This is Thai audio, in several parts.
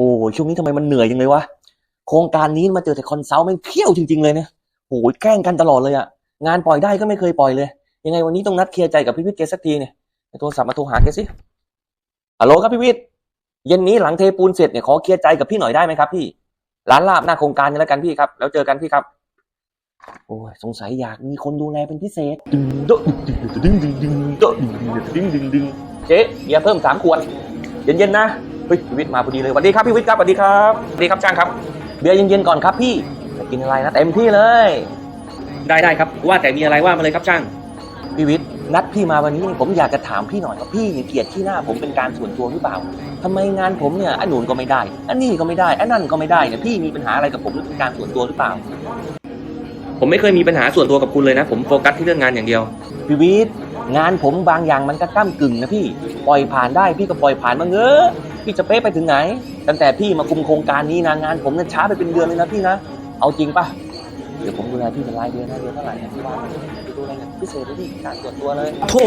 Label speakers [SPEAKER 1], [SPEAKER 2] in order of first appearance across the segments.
[SPEAKER 1] โอ้ยช่วงนี้ทำไมมันเหนื่อยจังเลยวะโครงการนี้มาเจอแต่คอนซัลท์ม่งเที่ยวจริง ๆ เลยเนี่ยโอ้ยแกล้งกันตลอดเลยอะงานปล่อยได้ก็ไม่เคยปล่อยเลย ยังไงวันนี้ต้องนัดเคลียร์ใจกับพี่วิทย์แกสักทีเนี่ยโทรศัพท์มาโทรหาแกสิฮัลโหลครับพี่วิทย์เย็นนี้หลังเทปูนเสร็จเนี่ยขอเคลียร์ใจกับพี่หน่อยได้ไหมครับ พี่ร้านลาบหน้าโครงการนี่แล้วกันพี่ครับ แล้วเจอกันพี่ครับ โอ้ยสงสัยอยากมีคนดูแลเป็นพิเศษดึงโดะดึงดึงดึงโดะดึงดึงดึงดึงเจ๊เบียร์เพิ่มสามขวดเย็นๆนะ เฮ้ยพี่วิทย์มาพอดีเลยสวัสดีครับพี่วิทย์ครับสวัสดีครับสวัสดีครับจ้างครับ เบียร์เย็นๆก่อนครับพี่จะกินอะไรนะเต็มที่เลย ได้ได้ครับ ว่าแต่มีอะไรว่ามาเลยครับจ้างพี่วิทย์นัดพี่มาวันนี้ผมอยากจะถามพี่หน่อยว่าพี่เนี่ยเกลียดที่หน้าผมเป็นการส่วนตัวหรือเปล่าทำไมงานผมเนี่ยอันนู่นก็ไม่ได้ อันนี้ก็ไม่ได้อันนั่นก็ไม่ได้เนี่ยพี่มีปัญหาอะไรกับผมหรือเป็นการส่วนตัวหรือเปล่า ผมไม่เคยมีปัญหาส่วนตัวกับคุณเลยนะ ผมโฟกัสที่เรื่องงานอย่างเดียว พี่วิทย์งานผมบางอย่างมันก็ก้ากึ่งนะพี่ปล่อยผ่านได้พี่ก็ปล่อยผ่านมาเงอะ พี่จะเป๊ะไปถึงไหน ตั้งแต่พี่มาคุมโครงการนี้นะงาน ผมเนี่ยช้าไปเป็นเดือนเลยนะพี่นะ เอาจริงปะ เดี๋ยวผมดูแลพี่เป็นรายเดือนนะเดือนเท่าไหร่นะพี่ว่าไปดูอะไรพิเศษเลยพี่การส่วนตัวเลยโธ่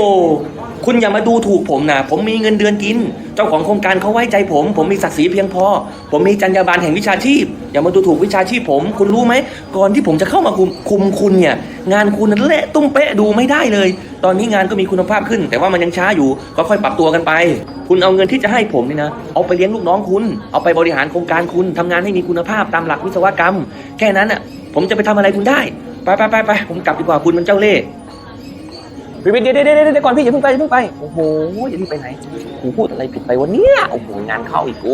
[SPEAKER 1] คุณอย่ามาดูถูกผมนะ ผมมีเงินเดือนกิน เจ้าของโครงการเขาไว้ใจผม ผมมีศักดิ์ศรีเพียงพอ ผมมีจรรยาบรรณแห่งวิชาชีพ อย่ามาดูถูกวิชาชีพผม คุณรู้ไหม ก่อนที่ผมจะเข้ามาคุมคุมคุณเนี่ย งานคุณนั้นเละตุ้มเป๊ะดูไม่ได้เลย ตอนนี้งานก็มีคุณภาพขึ้น แต่ว่ามันยังช้าอยู่ ก็ค่อยปรับตัวกันไป คุณเอาเงินที่จะให้ผมนี่นะ เอาไปเลี้ยงลูกน้องคุณ เอาไปบริหารโครงการคุณทำงานให้มีคุณภาพตามหลักวิศวกรรม แค่นั้นอะ ผมจะไปทำอะไรคุณได้ ไปไปไปไปผมกลับดีกว่าคุณมันเจ้าเล่ห์ไปไปเดี๋ยวเดี๋ยวเดี๋ยวก่อนพี่อย่าเพิ่งไปอย่าเพิ่งไป โอ้โหอย่าเพิ่งไปไหนกูพูดอะไรผิดไปวันนี้โอ้โหงานเข้าอีกกู